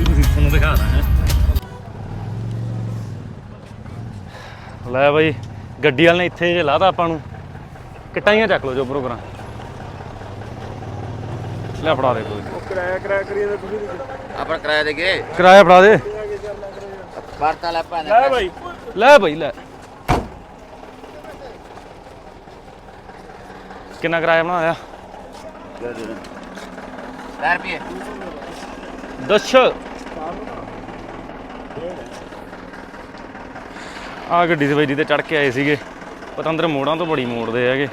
ਵੀ ਤੁਸੀਂ ਤੁਹਾਨੂੰ ਦਿਖਾਣਾ ਹੈ। ਲੈ ਭਾਈ ਗੱਡੀ ਵਾਲੇ ਨੇ ਇੱਥੇ ਜੇ ਲਾਤਾ ਆਪਾਂ ਨੂੰ। ਕਿਟਾਈਆਂ ਚੱਕ ਲਓ ਜੋ ਪ੍ਰੋਗਰਾਮ। ਲੈ ਫੜਾ ਦੇ ਕੋਈ। ਕਿਰਾਇਆ ਕਿਰਾਇਆ ਕਰੀ ਜਾਂਦਾ ਤੁਸੀਂ ਆਪਣਾ ਕਿਰਾਇਆ ਦੇ ਕੇ। ਕਿਰਾਇਆ ਫੜਾ ਦੇ। ਵਰਤਾ ਲੈ ਭਾਣੇ ਲੈ ਭਾਈ ਲੈ ਭਾਈ ਲੈ। ਕਿੰਨਾ ਕਿਰਾਇਆ ਬਣਾਇਆ? 10 ਰੁਪਏ ਦੱਸ। ਆ ਗੱਡੀ ਦੇ ਵਿੱਚ ਤੇ ਚੜ ਕੇ ਆਏ ਸੀਗੇ। ਪਤੰਦਰ ਮੋੜਾਂ ਤੋਂ ਬੜੀ ਮੋੜਦੇ ਹੈਗੇ।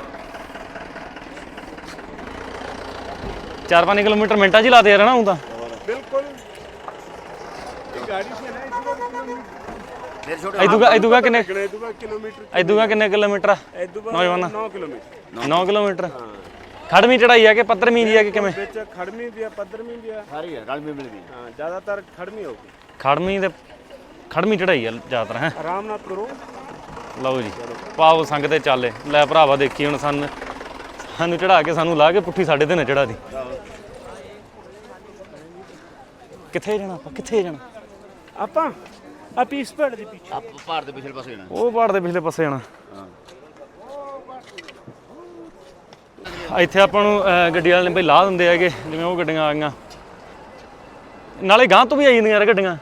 4-5 ਕਿਲੋਮੀਟਰ ਮਿੰਟਾਂ 'ਚ ਹੀ ਲਾਤੇ ਯਾਰ ਨਾ ਹੁਣ ਤਾਂ। ਬਿਲਕੁਲ। ਇਹ ਗਾੜੀ ਸੀ ਨਾ ਕਿੰਨੇ ਕਿਲੋਮੀਟਰ ਕਿੰਨੇ ਕਿਲੋਮੀਟਰ ਆ? ਐਦੂਗਾ ਨੌਜਵਾਨਾਂ। 9 ਕਿਲੋਮੀਟਰ। 9 ਕਿਲੋਮੀਟਰ। ਖੜਵੀਂ ਚੜਾਈ ਆ ਕਿ ਪੱਧਰਵੀਂ ਦੀ ਆ ਕਿ ਕਿਵੇਂ? ਵਿੱਚ ਖੜਮੀ ਦੀ ਆ ਪੱਧਰਮੀ ਦੀ ਆ। ਸਾਰੀ ਹੈ ਰਲ ਮਿਲ ਦੀ ਹਾਂ ਜ਼ਿਆਦਾਤਰ ਖੜਮੀ ਹੋਊਗੀ ਖੜਵੀਂ ਤੇ ਖੜਵੀਂ ਚੜਾਈ ਆ ਜ਼ਿਆਦਾਤਰ ਹੈ। ਆਰਾਮ ਨਾਲ ਤੁਰੋ। ਲਓ ਜੀ ਪਾਓ ਸੰਗ ਤੇ ਚੱਲੇ ਲੈ ਭਰਾਵਾ ਦੇਖੀ ਹੁਣ ਸਾਨੂੰ ਸਾਨੂੰ ਚੜਾ ਕੇ ਸਾਨੂੰ ਲਾ ਕੇ ਪੁੱਠੀ ਸਾਡੇ ਤੇ ਨਾ ਚੜਾ ਦੀ ਕਿੱਥੇ ਜਾਣਾ ਆਪਾਂ? ਕਿੱਥੇ ਜਾਣਾ? ਆਪਾਂ ਆ ਪੀਸ ਪੜ ਦੇ ਪਿੱਛੇ। ਆਪ ਭਾਰ ਦੇ ਪਿਛਲੇ ਪਾਸੇ ਜਾਣਾ। ਉਹ ਪਹਾੜ ਦੇ ਪਿਛਲੇ ਪਾਸੇ ਜਾਣਾ। ਇੱਥੇ ਆਪਾਂ ਨੂੰ ਅਹ, ਗੱਡੀ ਵਾਲੇ ਨੇ ਬਈ ਲਾ ਦਿੰਦੇ ਹੈਗੇ ਜਿਵੇਂ ਉਹ ਗੱਡੀਆਂ ਆ ਗਈਆਂ। ਨਾਲੇ ਗਾਂ ਤੋਂ ਵੀ ਆਈ ਜਾਂਦੀਆਂ ਯਾਰ ਗੱਡੀਆਂ।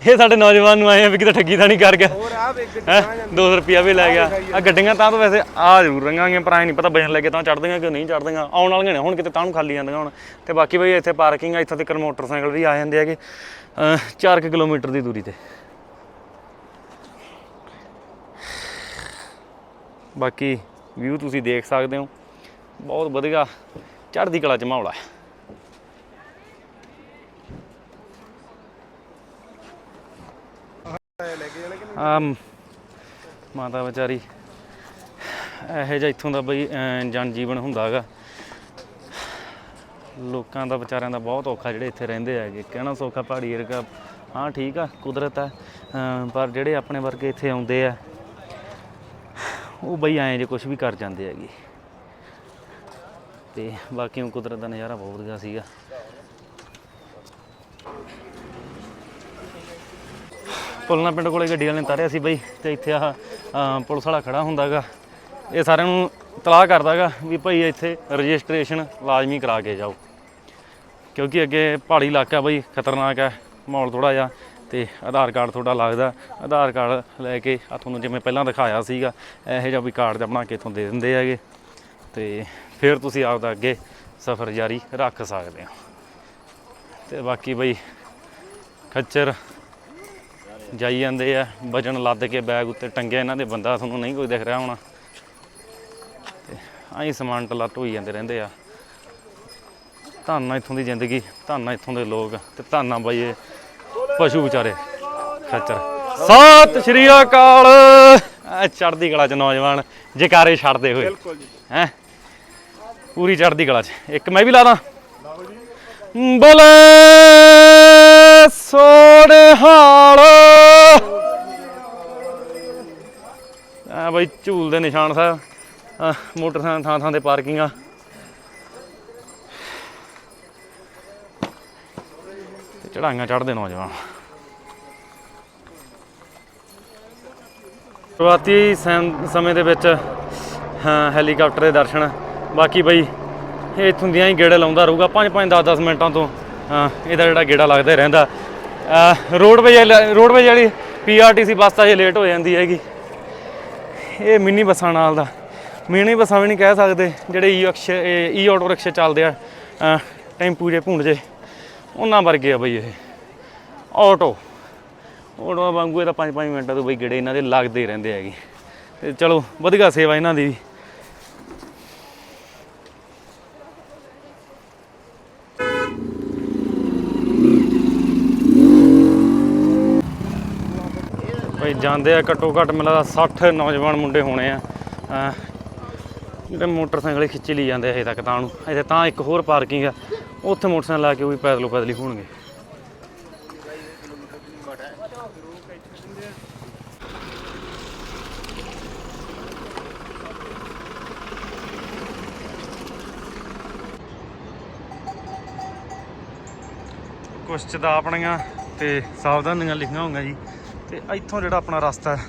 ਇਹ ਸਾਡੇ ਨੌਜਵਾਨ ਨੂੰ ਆਏ ਆ ਵੀ ਕਿਤੇ ਠੱਗੀ ਤਾਂ ਨਹੀਂ ਕਰ ਗਿਆ ਹੋਰ ਆ ਵੇਖ ਹੈ? 200 ਰੁਪਿਆ ਵੀ ਲੈ ਗਿਆ। ਆ। ਗੱਡੀਆਂ ਤਾਂ ਤਾਂ ਵੈਸੇ ਆ ਜ਼ਰੂਰ ਰੰਗਾਂਗੇ ਪਰ ਐ ਨਹੀਂ ਪਤਾ ਵਜਨ ਲੈ ਕੇ ਤਾਂ ਚੜਦੀਆਂ ਕਿ ਨਹੀਂ ਚੜਦੀਆਂ ਆਉਣ ਵਾਲੀਆਂ ਨੇ ਹੁਣ ਕਿਤੇ ਤਾਂ ਨੂੰ ਖਾਲੀ ਜਾਂਦੀਆਂ ਹੁਣ। ਤੇ ਬਾਕੀ ਬਈ ਇੱਥੇ ਪਾਰਕਿੰਗ ਆ ਇੱਥੋਂ ਤੱਕ ਮੋਟਰਸਾਈਕਲ ਵੀ ਆ ਜਾਂਦੇ ਹੈਗੇ। 4 ਕਿਲੋਮੀਟਰ ਦੀ ਦੂਰੀ ਤੇ। ਬਾਕੀ ਵਿਊ ਤੁਸੀਂ ਦੇਖ ਸਕਦੇ ਹੋ। ਬਹੁਤ ਵਧੀਆ ਚੜ੍ਹਦੀ ਕਲਾ ਚ ਮਾਹੌਲ ਹੈ ਆ ਮਾਤਾ ਵਿਚਾਰੀ ਇਹੋ ਜਿਹਾ ਇੱਥੋਂ ਦਾ ਬਈ ਜਨ ਜੀਵਨ ਹੁੰਦਾ ਹੈਗਾ। ਲੋਕਾਂ ਦਾ, ਵਿਚਾਰਿਆਂ ਦਾ ਬਹੁਤ ਔਖਾ ਜਿਹੜੇ ਇੱਥੇ ਰਹਿੰਦੇ ਹੈਗੇ। ਕਹਿਣਾ ਸੌਖਾ, ਪਹਾੜੀ ਏਰੀਆ ਹਾਂ, ਠੀਕ ਆ, ਕੁਦਰਤ ਹੈ ਪਰ ਜਿਹੜੇ ਆਪਣੇ ਵਰਗੇ ਇੱਥੇ ਆਉਂਦੇ ਆ, ਉਹ ਬਈ ਐਂ ਜੇ ਕੁਝ ਵੀ ਕਰ ਜਾਂਦੇ ਹੈਗੇ। ਤੇ ਬਾਕੀ ਉਹ ਕੁਦਰਤ ਦਾ ਨਜ਼ਾਰਾ ਬਹੁਤ ਵਧੀਆ ਸੀਗਾ। ਪੁਲਨਾ ਪਿੰਡ ਕੋਲੇ ਗੱਡੀ ਵਾਲੇ ਨੇ ਤਾਰਿਆ ਸੀ ਬਈ ਤੇ ਇੱਥੇ ਆਹ ਅਹ, ਪੁਲਿਸ ਵਾਲਾ ਖੜਾ ਹੁੰਦਾਗਾ। ਇਹ ਸਾਰਿਆਂ ਨੂੰ ਤਲਾਹ ਕਰਦਾਗਾ ਵੀ ਭਾਈ ਇੱਥੇ ਰਜਿਸਟ੍ਰੇਸ਼ਨ ਲਾਜ਼ਮੀ ਕਰਾ ਕੇ ਜਾਓ। ਕਿਉਂਕਿ ਅੱਗੇ ਪਹਾੜੀ ਇਲਾਕਾ ਬਈ ਖਤਰਨਾਕ ਹੈ ਮਾਹੌਲ ਥੋੜਾ ਜਿਹਾ ਤੇ ਆਧਾਰ ਕਾਰਡ ਤੁਹਾਡਾ ਲੱਗਦਾ। ਆਧਾਰ ਕਾਰਡ ਲੈ ਕੇ ਆ ਤੁਹਾਨੂੰ ਜਿਵੇਂ ਪਹਿਲਾਂ ਦਿਖਾਇਆ ਸੀਗਾ ਇਹੋ ਜਿਹਾ ਵੀ ਕਾਰਡ ਜਿਹਾ ਬਣਾ ਕੇ ਇੱਥੋਂ ਦੇ ਦਿੰਦੇ ਹੈਗੇ। ਤੇ ਫਿਰ ਤੁਸੀਂ ਆਪਦਾ ਅੱਗੇ ਸਫ਼ਰ ਜਾਰੀ ਰੱਖ ਸਕਦੇ ਹੋ। ਤੇ ਬਾਕੀ ਬਈ ਖੱਚਰ ਜਾਈ ਜਾਂਦੇ ਆ ਵਜਨ ਲੱਦ ਕੇ ਬੈਗ ਉੱਤੇ ਟੰਗਿਆ ਇਹਨਾਂ ਦੇ ਬੰਦਾ ਤੁਹਾਨੂੰ ਨਹੀਂ ਕੋਈ ਦਿਖ ਰਿਹਾ ਹੋਣਾ। ਆਹੀ ਸਮਾਨ ਟਲਾ ਢੋਈ ਜਾਂਦੇ ਰਹਿੰਦੇ ਆ। ਧੰਨਾ ਇੱਥੋਂ ਦੀ ਜ਼ਿੰਦਗੀ ਧੰਨਾ ਇੱਥੋਂ ਦੇ ਲੋਕ ਤੇ ਧੰਨਾ ਬਾਈ ਇਹ ਪਸ਼ੂ ਵਿਚਾਰੇ। ਖੱਚਰ। ਸਤਿ ਸ਼੍ਰੀ ਅਕਾਲ। ਚੜਦੀ ਕਲਾ ਚ ਨੌਜਵਾਨ ਜਕਾਰੇ ਛੱਡਦੇ ਹੋਏ। ਬਿਲਕੁਲ ਜੀ। ਹੈ? ਪੂਰੀ ਚੜਦੀ ਕਲਾ ਚ। ਇੱਕ ਮੈਂ ਵੀ ਲਾ ਦਾਂ। ਬੋਲੇ ਸੋੜੇ ਹਾਲ ਆ ਬਈ, ਝੂਲ ਦੇ ਨਿਸ਼ਾਨ ਸਾਹਿਬ ਮੋਟਰਸਾਈਕਲ ਥਾਂ ਥਾਂ ਤੇ ਪਾਰਕਿੰਗਾਂ ਤੇ ਚੜਾਈਆਂ ਚੜਦੇ ਨੌਜਵਾਨ। ਸ਼ੁਰੂਆਤੀ ਸੈਮ- ਸਮੇਂ ਦੇ ਵਿੱਚ ਹੈਲੀਕਾਪਟਰ ਦੇ ਦਰਸ਼ਨ। ਬਾਕੀ ਬਈ, ਇਹ ਇੱਥੋਂ ਦੀਆਂ ਹੀ ਗੇੜੇ ਲਾਉਂਦਾ ਰਹੂਗਾ 5 5 10 10 ਮਿੰਟਾਂ ਤੋਂ ਇਹਦਾ ਜਿਹੜਾ ਗੇੜਾ ਲੱਗਦਾ ਹੀ ਰਹਿੰਦਾ ਰੋਡਵੇਜ ਰੋਡਵੇਜ ਵਾਲੀ ਪੀਆਰਟੀਸੀ ਬੱਸ ਤਾਂ ਜੇ ਲੇਟ ਹੋ ਜਾਂਦੀ ਹੈਗੀ। ਇਹ ਮਿੰਨੀ ਬੱਸਾਂ ਨਾਲ ਦਾ। ਮਿੰਨੀ ਬੱਸਾਂ ਵੀ ਨਹੀਂ ਕਹਿ ਸਕਦੇ, ਜਿਹੜੇ ਈ ਅਕਸ਼ ਈ ਆਟੋ ਰਿਕਸ਼ੇ ਚੱਲਦੇ ਆ ਟੈਂਪੂ ਜੇ, ਭੁੰਡ ਜੇ, ਉਹਨਾਂ ਵਰਗੇ ਆ ਬਈ ਇਹ। ਆਟੋ। ਆਟੋ ਵਾਂਗੂ ਇਹ ਤਾਂ 5-5 ਮਿੰਟਾਂ ਤੋਂ ਬਈ ਗੇੜੇ ਇਹਨਾਂ ਦੇ ਲੱਗਦੇ ਰਹਿੰਦੇ ਹੈਗੇ। ਤੇ ਚਲੋ, ਵਧੀਆ ਸੇਵਾ ਇਹਨਾਂ ਦੀ ਵੀ ਜਾਂਦੇ ਆ ਘੱਟੋ ਘੱਟ ਮੈਨੂੰ ਲੱਗਦਾ 60 ਨੌਜਵਾਨ ਮੁੰਡੇ ਹੋਣੇ ਆ। ਜਿਹੜੇ ਮੋਟਰਸਾਈਕਲ ਖਿੱਚੀ ਲਈ ਜਾਂਦੇ ਆ ਹਜੇ ਤੱਕ ਤਾਂ ਉਹਨੂੰ। ਅਜੇ ਤਾਂ ਇੱਕ ਹੋਰ ਪਾਰਕਿੰਗ ਆ, ਉੱਥੇ ਮੋਟਰਸਾਈਕਲ ਲਾ ਕੇ ਉਹ ਵੀ ਪੈਦਲੋ ਪੈਦਲੀ ਹੋਣਗੇ। ਕੁਛ ਚ ਤਾਂ ਆਪਣੀਆਂ ਤੇ ਸਾਵਧਾਨੀਆਂ ਲਿਖੀਆਂ ਹੋਈਆਂ ਜੀ। ਤੇ ਇੱਥੋਂ ਜਿਹੜਾ ਆਪਣਾ ਰਸਤਾ ਹੈ,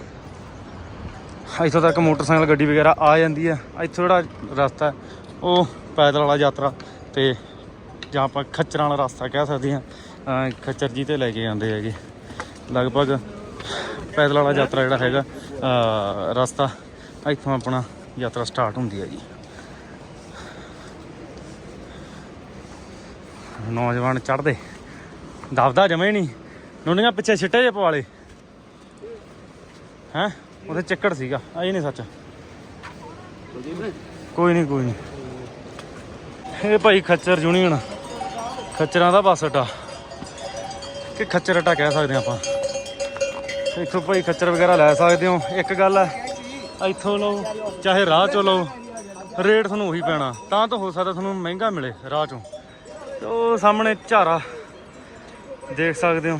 ਇੱਥੋਂ ਤੱਕ ਮੋਟਰਸਾਈਕਲ, ਗੱਡੀ ਵਗੈਰਾ ਆ ਜਾਂਦੀ ਹੈ। ਇੱਥੋਂ ਜਿਹੜਾ ਰਸਤਾ ਉਹ ਪੈਦਲ ਵਾਲਾ ਯਾਤਰਾ ਤੇ ਜਾਂ ਆਪਾਂ ਖੱਚਰਾਂ ਵਾਲਾ ਰਸਤਾ ਕਹਿ ਸਕਦੇ ਹਾਂ। ਖੱਚਰ ਜੀ ਤੇ ਲੈ ਕੇ ਜਾਂਦੇ ਹੈਗੇ। ਲਗਭਗ ਪੈਦਲ ਵਾਲਾ ਯਾਤਰਾ ਜਿਹੜਾ ਹੈਗਾ ਰਸਤਾ ਇੱਥੋਂ ਆਪਣਾ ਯਾਤਰਾ ਸਟਾਰਟ ਹੁੰਦੀ ਹੈ ਜੀ। ਨੌਜਵਾਨ ਚੜਦੇ ਦਬਦਾ ਜਮੇ ਨਹੀਂ। ਨੁੰਨੀਆਂ ਪਿੱਛੇ ਛਿੱਟੇ ਜੇ ਪਵਾਲੇ। ਹੈਂ? ਉਹਦੇ ਚੱਕੜ ਸੀਗਾ। ਆ ਇਹ ਨਹੀਂ ਸੱਚ। ਕੋਈ ਨਹੀਂ ਕੋਈ ਨਹੀਂ। ਇਹ ਭਾਈ ਖੱਚਰ ਯੂਨੀਅਨ ਖੱਚਰਾਂ ਦਾ ਬੱਸ ਅੱਡਾ। ਕਿ ਖੱਚਰ ਅੱਡਾ ਕਹਿ ਸਕਦੇ ਆਪਾਂ। ਇੱਥੋਂ ਭਾਈ ਖੱਚਰ ਵਗੈਰਾ ਲੈ ਸਕਦੇ ਹੋ। ਇੱਕ ਗੱਲ ਹੈ, ਇੱਥੋਂ ਲਓ, ਚਾਹੇ ਰਾਹ ਚੋਂ ਲਓ, ਰੇਟ ਤੁਹਾਨੂੰ ਉਹੀ ਪੈਣਾ। ਤਾਂ ਤਾਂ ਹੋ ਸਕਦਾ ਤੁਹਾਨੂੰ ਮਹਿੰਗਾ ਮਿਲੇ ਰਾਹ ਚੋਂ। ਤੇ ਉਹ ਸਾਹਮਣੇ ਝਾਰਾ, ਦੇਖ ਸਕਦੇ ਹੋ।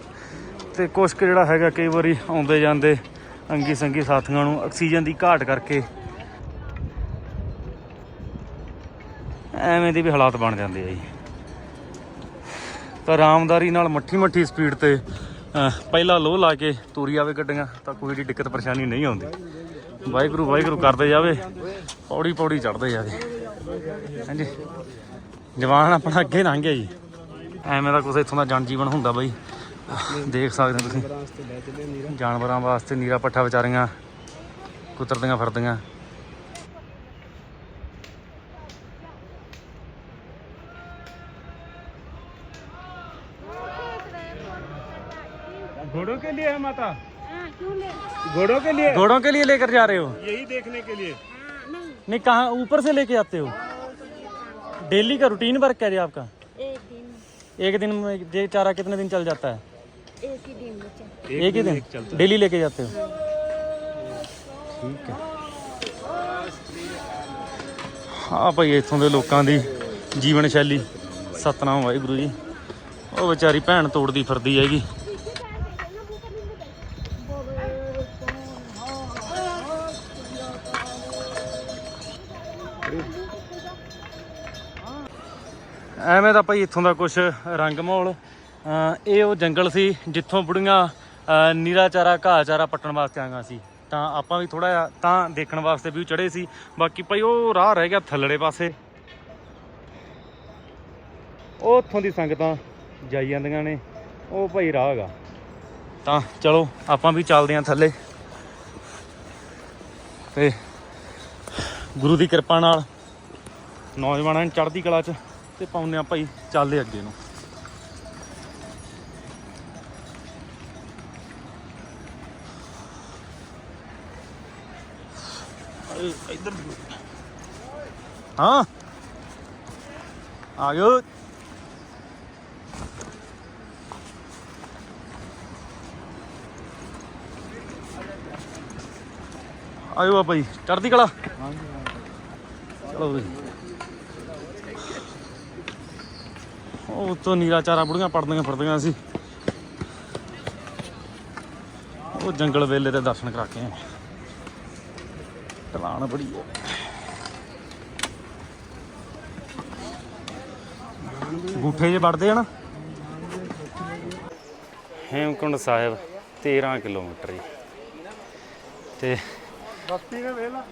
ਤੇ ਕੁਛ ਕੁ ਜਿਹੜਾ ਹੈਗਾ ਕਈ ਵਾਰੀ ਆਉਂਦੇ ਜਾਂਦੇ ਅੰਗੀ ਸੰਗੀ ਸਾਥੀਆਂ ਨੂੰ ਆਕਸੀਜਨ ਦੀ ਘਾਟ ਕਰਕੇ ਐਵੇਂ ਦੇ ਵੀ ਹਾਲਾਤ ਬਣ ਜਾਂਦੇ ਆ ਜੀ। ਤਾਂ ਆਰਾਮਦਾਰੀ ਨਾਲ ਮੱਠੀ ਮੱਠੀ ਸਪੀਡ ਤੇ ਅਹ, ਪਹਿਲਾ ਲੋਹ ਲਾ ਕੇ ਤੂਰੀ ਆਵੇ ਗੱਡੀਆਂ ਤਾਂ ਕੋਈ ਏਡੀ ਦਿੱਕਤ ਪਰੇਸ਼ਾਨੀ ਨਹੀਂ ਆਉਂਦੀ। ਵਾਹਿਗੁਰੂ ਵਾਹਿਗੁਰੂ ਕਰਦੇ ਜਾਵੇ ਪੌੜੀ ਪੌੜੀ ਚੜਦੇ ਜਾਵੇ। ਹਾਂਜੀ। ਜਵਾਨ ਆਪਣਾ ਅੱਗੇ ਲੰਘ ਗਿਆ ਜੀ। ਐਵੇਂ ਦਾ ਕੁਛ ਇੱਥੋਂ ਦਾ ਜਨ ਜੀਵਨ ਹੁੰਦਾ ਬਈ। ਦੇਖ ਸਕਦੇ ਹੋ ਤੁਸੀਂ ਜਾਨਵਰਾਂ ਵਾਸਤੇ ਨੀਰਾ ਪੱਠਾ ਵਿਚਾਰੀਆਂ ਕੁਤਰਦੀਆਂ ਫਿਰਦੀਆਂ घोड़ों के लिए है माता हाँ, क्यों ले घोड़ों के लिए घोड़ों के लिए लेकर जा रहे हो यही देखने के लिए हाँ, नहीं नहीं कहाँ ऊपर से लेके आते हो डेली का रूटीन वर्क है जी आपका एक दिन एक दिन में ये चारा कितने दिन चल जाता है एक ही दिन में चल एक, ही दिन डेली लेके जाते हो ਠੀਕ ਹੈ ਹਾਂ ਭਾਈ ਇੱਥੋਂ ਦੇ ਲੋਕਾਂ ਦੀ ਜੀਵਨ ਸ਼ੈਲੀ ਸਤਨਾਮ ਵਾਹਿਗੁਰੂ ਜੀ ਉਹ ਵਿਚਾਰੀ ਭੈਣ ਤੋੜਦੀ ਫਿਰਦੀ ਹੈਗੀ ਐਵੇਂ ਦਾ ਭਾਈ ਇੱਥੋਂ ਦਾ ਕੁਝ ਰੰਗ ਮਾਹੌਲ ਅਹ ਇਹ ਉਹ ਜੰਗਲ ਸੀ ਜਿੱਥੋਂ ਬੁੜੀਆਂ ਨੀਰਾ ਚਾਰਾ, ਘਾਹ ਚਾਰਾ ਪੱਟਣ ਵਾਸਤੇ ਆਈਆਂ ਸੀ। ਤਾਂ ਆਪਾਂ ਵੀ ਥੋੜਾ ਜਿਹਾ ਤਾਂ ਦੇਖਣ ਵਾਸਤੇ ਵੀ ਚੜੇ ਸੀ। ਬਾਕੀ ਭਾਈ ਉਹ ਰਾਹ ਰਹਿ ਗਿਆ ਥੱਲੜੇ ਪਾਸੇ। ਉਹ ਉੱਥੋਂ ਦੀ ਸੰਗਤਾਂ ਜਾਈ ਜਾਂਦੀਆਂ ਨੇ। ਉਹ ਭਾਈ ਰਾਹ ਹੈਗਾ। ਤਾਂ ਚਲੋ, ਆਪਾਂ ਵੀ ਚੱਲਦੇ ਆਂ ਥੱਲੇ। ਤੇ ਗੁਰੂ ਦੀ ਕਿਰਪਾ ਨਾਲ ਨੌਜਵਾਨਾਂ ਨੂੰ ਚੜ੍ਹਦੀ ਕਲਾ 'ਚ ਤੇ ਪਾਉਂਦੇ ਆ ਭਾਈ ਚੱਲਦੇ ਅੱਗੇ ਨੂੰ। ਇੱਧਰ ਹਾਂ। ਆ ਗਿਓ ਆਇਓ ਬਾਬਾ ਜੀ, ਚੜ੍ਹਦੀ ਕਲਾ। ਚਲੋ ਜੀ ਉਹ ਤੋਂ ਨੀਰਾ ਚਾਰਾ ਬੁੜੀਆਂ ਪੜਦੀਆਂ ਫਿਰਦੀਆਂ ਸੀ। ਉਹ ਜੰਗਲ ਵੇਲੇ ਦੇ ਦਰਸ਼ਨ ਕਰਾ ਕੇ ਆਏ। ਢਲਾਣ ਬੜੀ ਹੈ। ਗੂਠੇ ਜੇ ਵੜਦੇ ਆ ਨਾ। ਹੇਮਕੁੰਡ ਸਾਹਿਬ 13 ਕਿਲੋਮੀਟਰ ਜੀ। ਤੇ ਬਸਤੀ ਨੇ ਵੇਲਾ